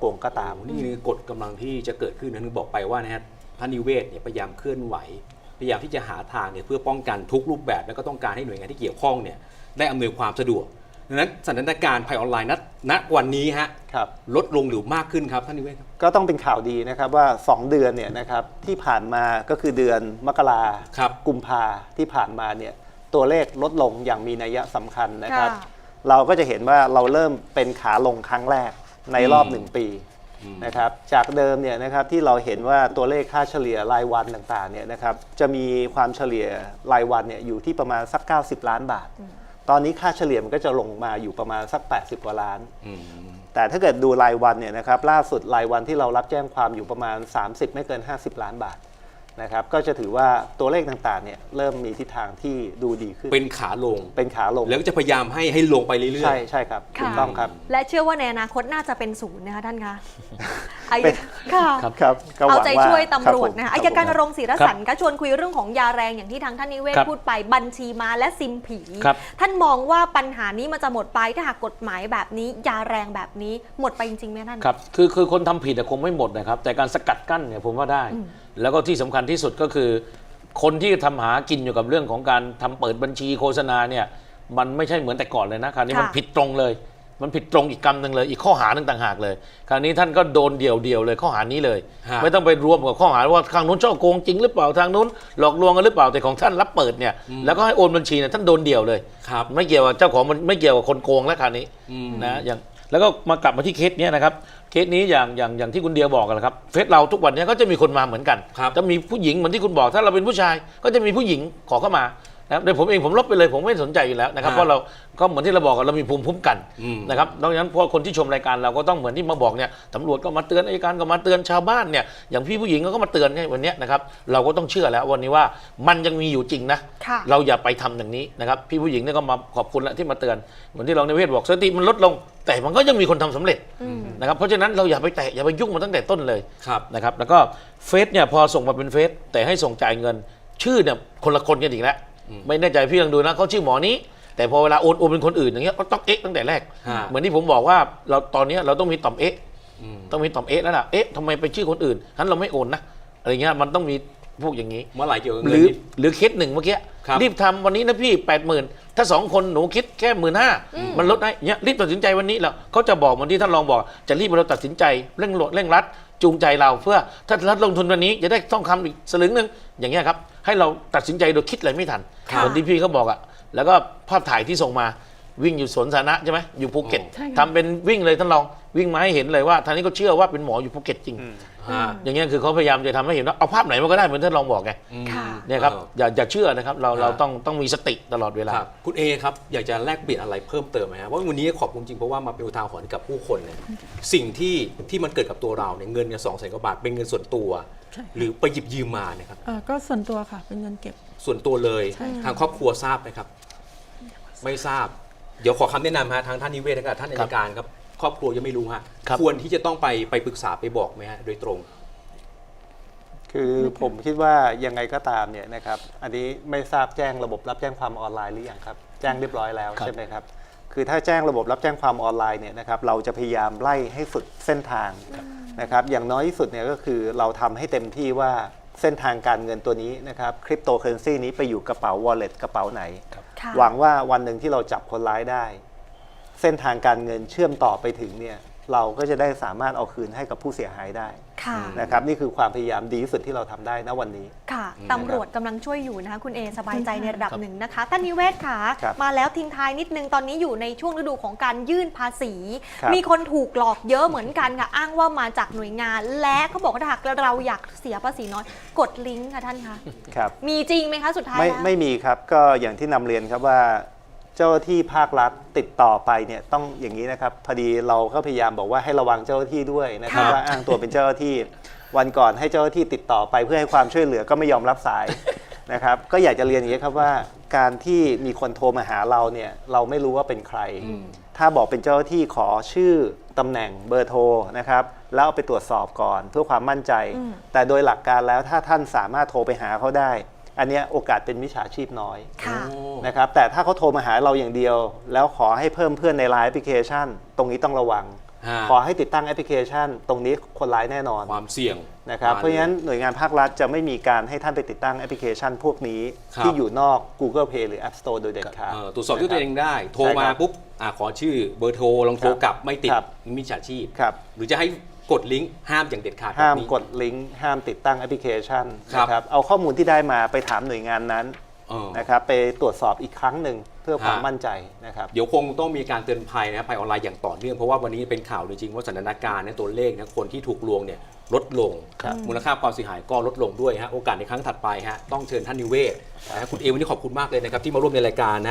โกงก็ตามนี่คือกฎกำลังที่จะเกิดขึ้นนะนึกบอกไปว่านะฮะพระนิเวศเนี่ยพยายามเคลื่อนไหว พยายามที่จะหาทางเนี่ยเพื่อป้องกันทุกรูปแบบ แล้วก็ต้องการให้หน่วยงานที่เกี่ยวข้องเนี่ยได้อำนวยความสะดวกดังนั้นสถานการณ์ภัยออนไลน์ณณวันนี้ฮะครับลดลงหรือมากขึ้นครับท่านนิเวศครับก็ต้องเป็นข่าวดีนะครับว่า 2 เดือนเนี่ยนะครับที่ผ่านมาก็คือเดือนมกราครับกุมภาที่ผ่านมาเนี่ยตัวเลขลดลงอย่างมีนัยสำคัญนะครับค่ะเราก็จะเห็นว่าเราเริ่มเป็นขาลงครั้งแรก ในรอบอืมหนึ่งปีอืมนะครับจากเดิมเนี่ยนะครับที่เราเห็นว่าตัวเลขค่าเฉลี่ยรายวันต่างๆเนี่ยนะครับจะมีความเฉลี่ยรายวันเนี่ยอยู่ที่ประมาณสัก 90 ล้านบาท ตอนนี้ค่าเฉลี่ยมันก็จะลงมาอยู่ประมาณสัก 80 กว่าล้านอืมแต่ถ้าเกิดดูรายวันเนี่ยนะครับล่าสุดรายวันที่เรารับแจ้งความอยู่ประมาณ 30 ไม่เกิน 50 ล้านบาท นะครับก็จะถือว่าตัวเลขต่างๆเนี่ยเริ่มมีทิศทางที่ดูดีขึ้นเป็นขาลง เป็นขาลงแล้วก็จะพยายามให้ให้ลงไปเรื่อยๆใช่ใช่ครับถูกต้องครับ และเชื่อว่าในอนาคตน่าจะเป็นศูนย์นะคะท่านคะไอ้เป็นค่ะครับก็หเอาวังใจว่าช่วยตำรวจคบผมนะคะคอาบยการผมรงค์ศิรสันก็ชวนคุยเรื่องของยาแรงอย่างที่ทางท่านนิเวศครับพูดไปบัญชีมาและซิมผีครับท่านมองว่าปัญหานี้มันจะหมดไปถ้าหากกฎหมายแบบนี้ ยาแรงแบบนี้หมดไปจริงๆไหมท่านครับคือคือคนทำผิดอะคงไม่หมดนะครับแต่การสกัดกั้นเนี่ยผมว่าได้แล้วก็ที่สำคัญที่สุดก็คือ คนที่ทำหากินอยู่กับเรื่องของการทำเปิดบัญชีโฆษณาเนี่ยมันไม่ใช่เหมือนแต่ก่อนเลยนะคราวนี้ค่ะมันผิดตรงเลย มันผิดตรงอีกกรรมหนึ่งเลย อีกข้อหาหนึ่งต่างหากเลย คราวนี้ท่านก็โดนเดี่ยวเดียวๆเลยข้อหานี้เลยฮะไม่ต้องไปรวมกับข้อหาว่าทางนู้นช่อโกงจริงหรือเปล่าทางนู้นหลอกลวงกันหรือเปล่าแต่ของท่านรับเปิดเนี่ยแล้วก็ให้โอนบัญชีเนี่ยท่านโดนเดี่ยวเลยครับไม่เกี่ยวกับเจ้าของมันไม่เกี่ยวกับคนโกงแล้วคราวนี้อืมนะอย่าง แล้วก็มากลับมาที่เคสเนี้ยนะครับเคสนี้อย่างอย่างอย่างที่คุณเดียบอกกันแหละครับเฟซเราทุกวันเนี้ยก็จะมีคนมาเหมือนกัน ครับ จะมีผู้หญิงเหมือนที่คุณบอกถ้าเราเป็นผู้ชายก็จะมีผู้หญิงขอเข้ามา นะครับโดยผมเองผมลบไปเลยผมไม่สนใจอยู่แล้วนะครับฮะเพราะเราก็เหมือนที่เราบอกกันเรามีภูมิคุ้มกันอืมนะครับดังนั้นเพราะคนที่ชมรายการเราก็ต้องเหมือนที่มาบอกเนี่ยตำรวจก็มาเตือนอัยการก็มาเตือนชาวบ้านเนี่ยอย่างพี่ผู้หญิงก็มาเตือนให้วันเนี้ยนะครับเราก็ต้องเชื่อแล้ววันนี้ว่ามันยังมีอยู่จริงนะค่ะเราอย่าไปทำอย่างนี้นะครับพี่ผู้หญิงเนี่ยก็มาขอบคุณแล้วที่มาเตือนเหมือนที่รองนายเวศบอกสติมันลดลง แต่มันก็ยังมีคนทำสำเร็จอืมนะครับเพราะฉะนั้นเราอย่าไปแตะอย่าไปยุ่งมันตั้งแต่ต้นเลยครับนะครับแล้วก็เฟซเนี่ยพอส่งมาเป็นเฟซแต่ให้ส่งจ่ายเงิน ชื่อเนี่ยคนละคนกันอีกแล้ว ไม่แน่ใจพี่ลองดูนะเขาชื่อหมอนี้ แต่พอเวลาโอนโอนเป็นคนอื่นอย่างเงี้ยก็ต้องเอ๊ะตั้งแต่แรก ฮะ เหมือนที่ผมบอกว่าเราตอนเนี้ยเราต้องมีต่อมเอ๊ะ อืมต้องมีต่อมเอ๊ะแล้วล่ะเอ๊ะทำไมไปชื่อคนอื่นฉะนั้นเราไม่โอนนะอะไรเงี้ยมันต้องมีพวกอย่างนี้ เมื่อไหร่เกี่ยวกับหเงินรือนี่ หรือเคสหนึ่งเมื่อกี้ครับ รีบทำวันนี้นะพี่แปดหมื่นถ้าสองคนหนูคิดแค่หมื่นห้ามันลดได้เนี่ยรีบตัดสินใจวันนี้แล้วเขาจะบอกเหมือนที่ท่านรองบอก จะรีบเราตัดสินใจเร่งโหลดเร่งรัด จูงใจเราเพื่อถ้ารัดลงทุนวันนี้จะได้ต้องคำอีกสลึงหนึ่งอย่างเงี้ยครับให้เราตัดสินใจโดยคิดอะไรไม่ทันค่ะ เหมือนที่พี่เขาบอกอะแล้วก็ภาพถ่ายที่ส่งมา วิ่งอยู่สวนสาธารณะใช่ไหมอยู่ภูเก็ตโอ้ใช่ค่ะ ทำเป็นวิ่งเลยท่านรองวิ่งมาให้เห็นเลยว่าทางนี้ก็เชื่อว่าเป็นหมออยู่ภูเก็ตจริงฮะอย่างเงี้ยคือเขาพยายามจะทำให้เห็นว่าเอาภาพไหนมาก็ได้เหมือนท่านรองบอกไงอืมค่ะ เนี่ยครับอออย่าอย่าเชื่อนะครับเราเราอ่าต้องต้องมีสติตลอดเวลา ครับคุณเอครับ อยากจะแลกเปลี่ยนอะไรเพิ่มเติมไหมครับว่าวันนี้ขอบคุณจริงเพราะว่ามาเป็นอุทาหรณ์กับผู้คนเนี่ยสิ่งที่ที่มันเกิดกับตัวเราเนี่ยเงินเนี่ยสองแสนกว่าบาทเป็นเงินส่วนตัว ใช่ค่ะหรือไปหยิบยืมมาเนี่ยครับ เอ่อก็ส่วนตัวค่ะเป็นเงินเก็บ ส่วนตัวเลยใช่ค่ะ ทางครอบครัวทราบไหมครับ ไม่ทราบ เดี๋ยวขอคำแนะนำฮะทางท่านนิเวศน์และกับท่านอัยการครับ ครอบครัวยังไม่รู้ฮะครับ ควรที่จะต้องไปไปปรึกษาไปบอกไหมฮะโดยตรง คือผมคิดว่ายังไงก็ตามเนี่ยนะครับ อันนี้ไม่ทราบแจ้งระบบรับแจ้งความออนไลน์หรือยังครับ แจ้งเรียบร้อยแล้วครับ ใช่ไหมครับ คือถ้าแจ้งระบบรับแจ้งความออนไลน์เนี่ยนะครับ เราจะพยายามไล่ให้สุดเส้นทางนะครับ อย่างน้อยที่สุดเนี่ยก็คือเราทำให้เต็มที่ว่า เส้นทางการเงินตัวนี้นะครับคริปโตเคอเรนซีนี้ไปอยู่กระเป๋า wallet กระเป๋าไหน ค่ะหวังว่าวันหนึ่งที่เราจับคนร้ายได้ เส้นทางการเงินเชื่อมต่อไปถึงเนี่ยเราก็จะได้สามารถเอาคืนให้กับผู้เสียหายได้ ค่ะ นะครับนี่คือความพยายามดีที่สุดที่เราทำได้ณวันนี้ ค่ะตำรวจกำลังช่วยอยู่นะคะ คุณเอสบายใจในระดับครับหนึ่งนะคะท่านนิเวศค่ะ ครับ มาแล้วทิ้งท้ายนิดนึงตอนนี้อยู่ในช่วงฤดูของการยื่นภาษี ครับ มีคนถูกหลอกเยอะเหมือนกันค่ะ อ้างว่ามาจากหน่วยงาน และเขาบอกว่าถ้าหากเราอยากเสียภาษีน้อย กดลิงก์ค่ะท่านคะ ครับ มีจริงไหมคะสุดท้ายไม่แล้ว ไม่มีครับก็อย่างที่นำเรียนครับว่าเจ้าหน้าที่ภาครัฐติดต่อไปเนี่ยต้องอย่างนี้นะครับพอดีเราก็พยายามบอกว่าให้ระวังเจ้าหน้าที่ด้วยนะครับค่ะว่าอ้างตัวเป็นเจ้าหน้าที่ วันก่อนให้เจ้าหน้าที่ติดต่อไปเพื่อให้ความช่วยเหลือก็ไม่ยอมรับสายนะครับ ก็อยากจะเรียนอย่างนี้ครับว่า การที่มีคนโทรมาหาเราเนี่ยเราไม่รู้ว่าเป็นใคร ถ้าบอกเป็นเจ้าหน้าที่ขอชื่อตำแหน่งเบอร์โทรนะครับแล้วเอาไปตรวจสอบก่อนเพื่อความมั่นใจอืมแต่โดยหลักการแล้วถ้าท่านสามารถโทรไปหาเขาได้ อันเนี้ยโอกาสเป็นมิจฉาชีพน้อยค่ะโอ้นะครับแต่ถ้าเขาโทรมาหาเราอย่างเดียว แล้วขอให้เพิ่มเพื่อนในไลน์แอปพลิเคชัน ตรงนี้ต้องระวัง ฮะขอให้ติดตั้งแอปพลิเคชัน ตรงนี้คนร้ายแน่นอนความเสี่ยงนะครับมเพราะฉะนั้นหน่วยงานภาครัฐจะไม่มีการให้ท่านไปติดตั้งแอปพลิเคชัน พวกนี้ครับ ที่อยู่นอก Google Play หรือ App Store โดยเด็ดขาด เอ่อตรวจสอบด้วยตัวเองได้ โทรใช่มาครับปุ๊บอ่าขอชื่อเบอร์โทรลองโทรกลับไม่ติดครับ มิจฉาชีพ ครับ หรือจะให้ กดลิงก์ห้ามอย่างเด็ดขาดห้ามแบบนี้ กดลิงก์ห้ามติดตั้งแอปพลิเคชันครับ นะครับเอาข้อมูลที่ได้มาไปถามหน่วยงานนั้นเออ นะครับไปตรวจสอบอีกครั้งหนึ่งเพื่อความฮะ มั่นใจนะครับ เดี๋ยวคงต้องมีการเตือนภัยนะภัยออนไลน์อย่างต่อเนื่องเพราะว่าวันนี้เป็นข่าวจริงๆว่าสถานการณ์เนี่ยตัวเลขนะคนที่ถูกลวงเนี่ยลดลง ครับมูลค่าความเสียหายก็ลดลงด้วยฮะโอกาสในครั้งถัดไปฮะต้องเชิญท่านนิเวศนะฮะคุณเอวันนี้ขอบคุณมากเลยนะครับที่มาร่วมในรายการนะ